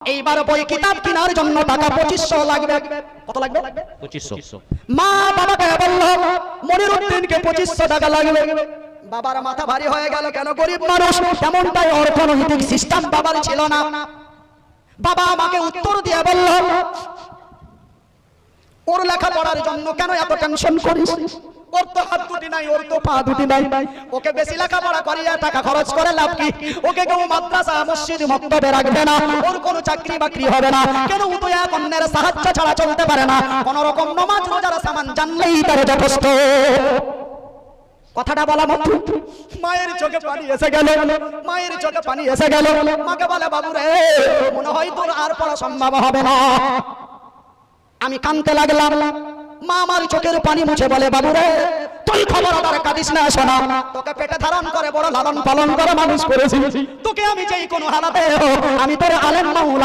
এইবার বই কিতাব কেনার জন্য টাকা পঁচিশশো লাগবে। কত লাগবে? পঁচিশশো। মা বাবাকে বলল মনির উদ্দিনকে পঁচিশশো টাকা লাগবে। বাবার মাথা ভারী হয়ে গেল কেন? গরিব মানুষ তেমনটাই অর্থনৈতিক সিস্টেম বাবার ছিল না। বাবা আমাকে উত্তর দিয়ে বলল ওর লেখাপড়ার জন্য কেন এত টেনশন করিস? ওর তো হাত দুটি নাই, ওর তো পা দুটি নাই। ওকে বেশি লেখাপড়া করিয়া টাকা খরচ করে লাভ কি? ওকে কেউ মাদ্রাসা, মসজিদ, মক্তবে রাখবে না। ওর কোনো চাকরি বাকরি হবে না। কেন ও তো অন্যের সাহায্য ছাড়া চলতে পারে না? কোন রকম নমাজ রোজার সামান জানলেই তার যথেষ্ট। কথাটা বলা মাত্র মায়ের চোখে পানি এসে গেল। মায়ের চোখে পানি এসে গেল। মাকে বলে, বাবু রে, মনে হয় তোর আর পড়া সম্ভব হবে না। আমি কানতে লাগলাম। মা আমার চোখের পানি মুছে বলে বাবু রে তুই খবরদার কাঁদিস না, শোনা। তোকে পেটে ধারণ করে, বড় লালন পালন করে মানুষ করেছি। তোকে আমি যেই কোনো হালাতে আমি তোর আলেন মাওলা